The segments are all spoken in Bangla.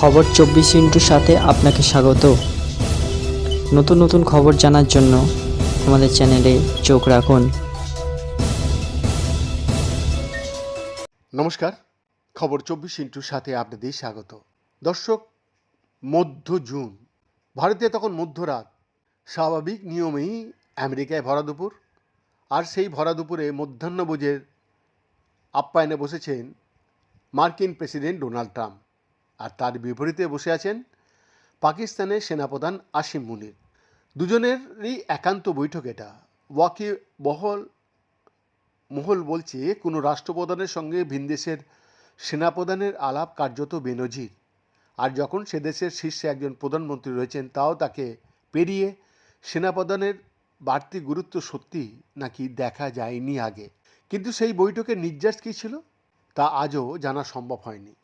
খবর চব্বিশ ইন্টুর সাথে আপনাকে স্বাগত। নতুন নতুন খবর জানার জন্য আমাদের চ্যানেলে চোখ রাখুন। নমস্কার, খবর চব্বিশ ইন্টুর সাথে আপনাদের স্বাগত। দর্শক, মধ্য জুন। ভারতে তখন মধ্যরাত। স্বাভাবিক নিয়মেই আমেরিকায় ভরা দুপুর। আর সেই ভরা দুপুরে মধ্যাহ্নভোজের আপ্যায়নে বসেছেন মার্কিন প্রেসিডেন্ট ডোনাল্ড ট্রাম্প। আর তার বিপরীতে বসে আছেন পাকিস্তানের সেনাপ্রধান আসিম মুনির। দুজনেরই একান্ত বৈঠক এটা। ওয়াকি বহল, মহল বলছে, কোনো রাষ্ট্রপ্রধানের সঙ্গে ভিনদেশের সেনাপ্রধানের আলাপ কার্যত বেনজির। আর যখন সে দেশের শীর্ষে একজন প্রধানমন্ত্রী রয়েছেন, তাও তাকে পেরিয়ে সেনাপ্রধানের বাড়তি গুরুত্ব সত্যি নাকি দেখা যায়নি আগে। কিন্তু সেই বৈঠকের নির্যাস কী ছিল, তা আজও জানা সম্ভব হয়নি।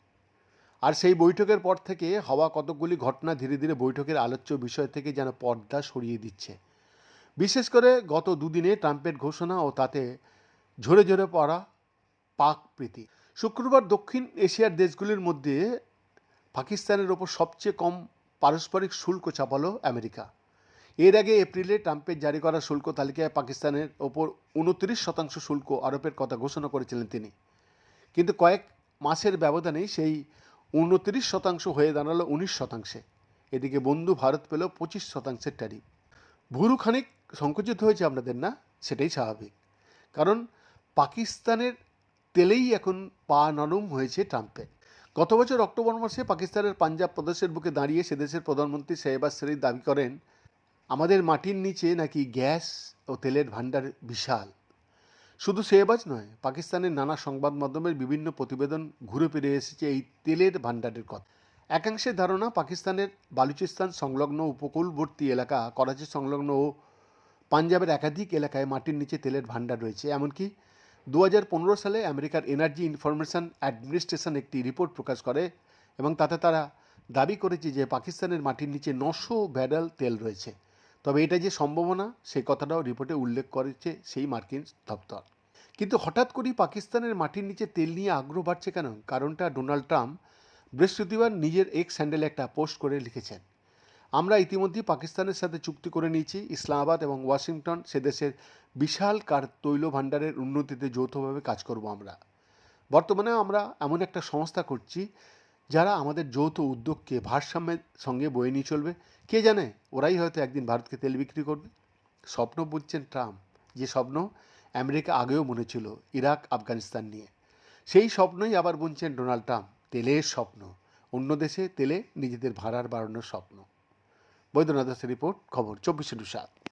আর সেই বৈঠকের পর থেকে হওয়া কতকগুলি ঘটনা ধীরে ধীরে বৈঠকের আলোচ্য বিষয় থেকে যেন পর্দা সরিয়ে দিচ্ছে। বিশেষ করে গত দুদিনে ট্রাম্পের ঘোষণা ও তাতে ঝরে ঝরে পড়া পাক প্রীতি। শুক্রবার দক্ষিণ এশিয়ার দেশগুলির মধ্যে পাকিস্তানের ওপর সবচেয়ে কম পারস্পরিক শুল্ক চাপালো আমেরিকা। এর আগে এপ্রিলে ট্রাম্পের জারি করা শুল্ক তালিকায় পাকিস্তানের ওপর উনত্রিশ শতাংশ শুল্ক আরোপের কথা ঘোষণা করেছিলেন তিনি। কিন্তু কয়েক মাসের ব্যবধানে সেই উনত্রিশ শতাংশ হয়ে দাঁড়াল উনিশ শতাংশে। এদিকে বন্ধু ভারত পেল পঁচিশ শতাংশের ট্যারিফ ভুরু খানিক সংকুচিত হয়েছে আপনাদের, না? সেটাই স্বাভাবিক। কারণ পাকিস্তানের তেলেই এখন পা নরম হয়েছে ট্রাম্পের। গত বছর অক্টোবর মাসে পাকিস্তানের পাঞ্জাব প্রদেশের বুকে দাঁড়িয়ে সে দেশের প্রধানমন্ত্রী শেহবাজ শরীফ দাবি করেন, আমাদের মাটির নিচে নাকি গ্যাস ও তেলের ভাণ্ডার বিশাল। শুধু শেহবাজ নয়, পাকিস্তানের নানা সংবাদ মাধ্যমের বিভিন্ন প্রতিবেদন ঘুরে ফিরে এসেছে এই তেলের ভাণ্ডারের কথা। একাংশের ধারণা পাকিস্তানের বালুচিস্তান সংলগ্ন উপকূলবর্তী এলাকা, করাচি সংলগ্ন ও পাঞ্জাবের একাধিক এলাকায় মাটির নিচে তেলের ভাণ্ডার রয়েছে। এমনকি দু হাজার পনেরো সালে আমেরিকার এনার্জি ইনফরমেশন অ্যাডমিনিস্ট্রেশন একটি রিপোর্ট প্রকাশ করে এবং তাতে তারা দাবি করেছে যে পাকিস্তানের মাটির নিচে নশো ব্যারেল তেল রয়েছে। তবে এটা যে সম্ভাবনা সেই কথাটাও রিপোর্টে উল্লেখ করেছে সেই মার্কিন দপ্তর। কিন্তু হঠাৎ করেই পাকিস্তানের মাটির নিচে তেল নিয়ে আগ্রহ বাড়ছে কেন? কারণটা ডোনাল্ড ট্রাম্প বৃহস্পতিবার নিজের এক্স স্যান্ডেলে একটা পোস্ট করে লিখেছেন। আমরা ইতিমধ্যেই পাকিস্তানের সাথে চুক্তি করে নিয়েছি, ইসলামাবাদ এবং ওয়াশিংটন, সে দেশের বিশাল কার তৈল ভাণ্ডারের উন্নতিতে যৌথভাবে কাজ করব আমরা। বর্তমানে আমরা এমন একটা সংস্থা করছি যারা আমাদের যৌথ উদ্যোগকে ভারসাম্যের সঙ্গে বয়ে নিয়ে চলবে। কে জানে, ওরাই হয়তো একদিন ভারতকে তেল বিক্রি করবে। স্বপ্ন বুঝছেন ট্রাম্প। যে স্বপ্ন আমেরিকা আগেও মনে ছিল ইরাক, আফগানিস্তান নিয়ে। সেই স্বপ্নই আবার বুনছেন ডোনাল্ড ট্রাম্প। তেলের স্বপ্ন। অন্য দেশে তেলে নিজেদের ভাড়ার বাড়ানোর স্বপ্ন। বৈদ্যনাথ রিপোর্ট, খবর, চব্বিশে সাত।